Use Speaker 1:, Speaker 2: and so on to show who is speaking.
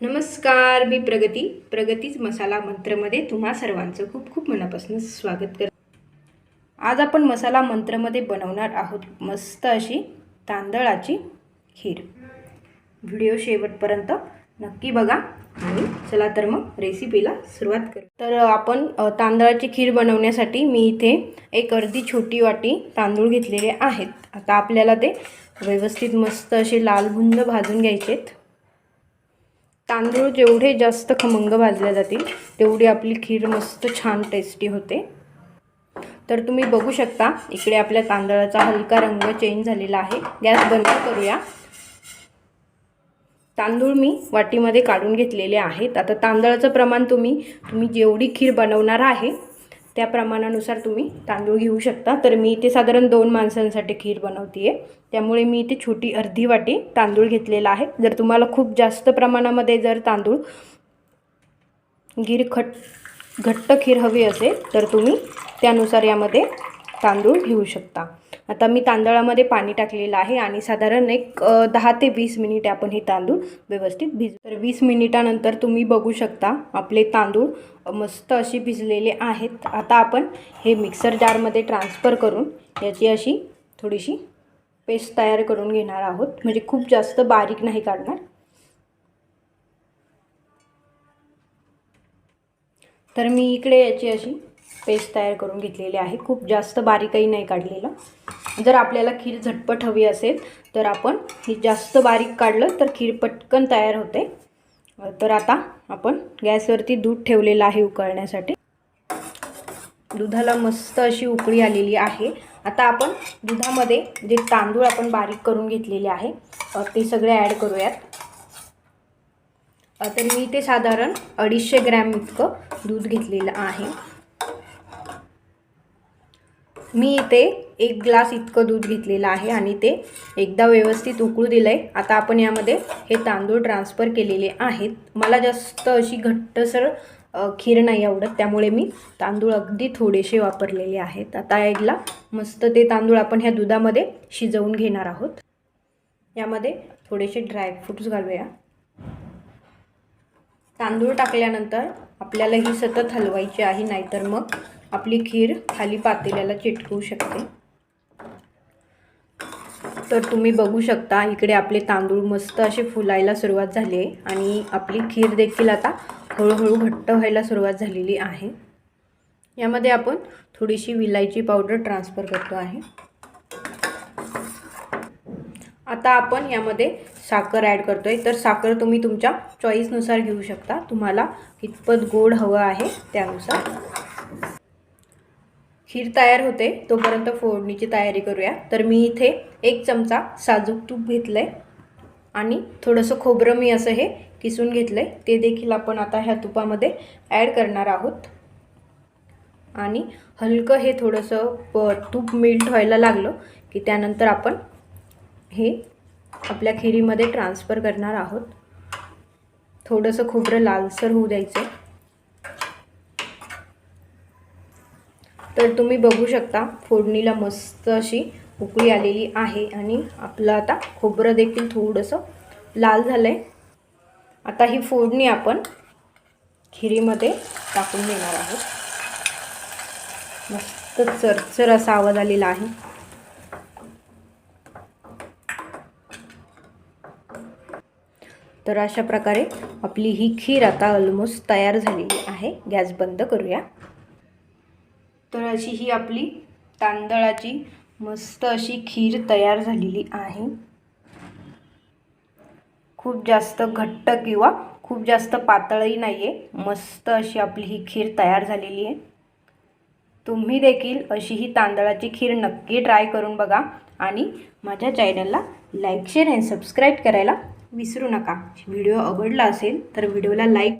Speaker 1: नमस्कार मी प्रगती. प्रगतीच मसाला मंत्रमध्ये तुम्हा सर्वांचं खूप खूप मनापासून स्वागत कर आज आपण मसाला मंत्रमध्ये बनवणार आहोत मस्त अशी तांदळाची खीर. व्हिडिओ शेवटपर्यंत नक्की बघा आणि चला तर मग रेसिपीला सुरुवात करू. तर आपण तांदळाची खीर बनवण्यासाठी मी इथे एक अर्धी छोटी वाटी तांदूळ घेतलेले आहेत. आता आपल्याला ते व्यवस्थित मस्त असे लालबुंद भाजून घ्यायचे आहेत तांदूळ जेवढे जास्त खमंग भाजले जातील तेवढी आपली खीर मस्त छान टेस्टी होते. तर तुम्ही बघू शकता इकडे आपल्या तांदळाचा हलका रंग चेंज झालेला आहे. गॅस बंद करूया. तांदूळ मी वाटीमध्ये काढून घेतलेले आहेत. आता तांदळाचं प्रमाण तुम्ही तुम्ही जेवढी खीर बनवणार आहे त्या प्रमाणानुसार तुम्ही तांदूळ घेऊ शकता. तर मी इथे साधारण दोन माणसांसाठी खीर बनवते आहे त्यामुळे मी इथे छोटी अर्धी वाटी तांदूळ घेतलेला आहे. जर तुम्हाला खूप जास्त प्रमाणामध्ये जर तांदूळ गीर खट घट्ट खीर हवी असेल तर तुम्ही त्यानुसार यामध्ये तांदूळ घेऊ शकता. आता मी तांदळामध्ये पाणी टाकलेलं आहे आणि साधारण एक दहा ते वीस मिनिटे आपण हे तांदूळ व्यवस्थित भिजू तर वीस मिनिटानंतर तुम्ही बघू शकता आपले तांदूळ मस्त अशी भिजलेले आहेत. आता आपण हे मिक्सर जारमध्ये ट्रान्सफर करून याची अशी थोडीशी पेस्ट तयार करून घेणार आहोत. म्हणजे खूप जास्त बारीक नाही काढणार. तर मी इकडे याची अशी पेस्ट तयार करून घेतलेली आहे. खूप जास्त बारीकही नाही काढलेलं. जर आपल्याला खीर झटपट हवी असेल तर आपण ही जास्त बारीक काढलं तर खीर पटकन तयार होते. तर आता आपण गॅसवरती दूध ठेवलेलं आहे उकळण्यासाठी. दुधाला मस्त अशी उकळी आलेली आहे. आता आपण दुधामध्ये जे तांदूळ आपण बारीक करून घेतलेले आहे ते सगळे ॲड करूयात. तर मी ते साधारण अडीचशे ग्रॅम इतकं दूध घेतलेलं आहे. मी इथे एक ग्लास इतकं दूध घेतलेलं आहे आणि ते एकदा व्यवस्थित उकळू दिलं आहे आता आपण यामध्ये हे तांदूळ ट्रान्सफर केलेले आहेत. मला जास्त अशी घट्टसर खीर नाही आवडत त्यामुळे मी तांदूळ अगदी थोडेसे वापरलेले आहेत. आता एकला मस्त ते तांदूळ आपण ह्या दुधामध्ये शिजवून घेणार आहोत. यामध्ये थोडेसे ड्रायफ्रूट्स घालूया. तांदूळ टाकल्यानंतर आपल्याला ही सतत हलवायची आहे नाहीतर मग आपली खीर खाली पातेल्याला चिटकवू शकते. तर तुम्ही बघू शकता इकडे आपले तांदूळ मस्त असे फुलायला सुरुवात झाली आहे आणि आपली खीर देखील आता हळूहळू घट्ट व्हायला सुरुवात झालेली आहे. यामध्ये आपण थोडीशी विलायची पावडर ट्रान्सफर करतो आहे. आता आपण यामध्ये साखर ॲड करतो आहे तर साखर तुम्ही तुमच्या चॉईसनुसार घेऊ शकता. तुम्हाला कितपत गोड हवं आहे त्यानुसार. खीर तयार होते तोपर्यंत फोडणीची तयारी करूया. तर मी इथे एक चमचा साजूक तूप घेतलं आहे आणि थोडंसं खोबरं मी असं हे किसून घेतलं आहे ते देखील आपण आता ह्या तुपामध्ये ॲड करणार आहोत. आणि हलकं हे थोडंसं प तूप मेल्ट व्हायला लागलं की त्यानंतर आपण हे आपल्या खिरीमध्ये ट्रान्सफर करणार आहोत. थोडंसं खोबरं लालसर होऊ द्यायचं तर तुम्ही बघू शकता फोडणीला मस्त अशी उकळी आलेली आहे आणि आपलं आता खोबरं देखील थोडंसं लाल झालं आहे आता ही फोडणी आपण खिरीमध्ये टाकून देणार आहोत. मस्त चरचर असा आवाज आलेला आहे. तर अशा प्रकारे आपली ही खीर आता ऑलमोस्ट तयार झालेली आहे. गॅस बंद करूया. तर अशी ही आपली तांदळाची मस्त अशी खीर तयार झालेली आहे. खूप जास्त घट्ट किंवा खूप जास्त पातळही नाही आहे मस्त अशी आपली ही खीर तयार झालेली आहे. तुम्ही देखील अशी ही तांदळाची खीर नक्की ट्राय करून बघा आणि माझ्या चॅनलला लाईक शेअर अँड सबस्क्राईब करायला विसरू नका. व्हिडिओ आवडला असेल तर व्हिडिओला लाईक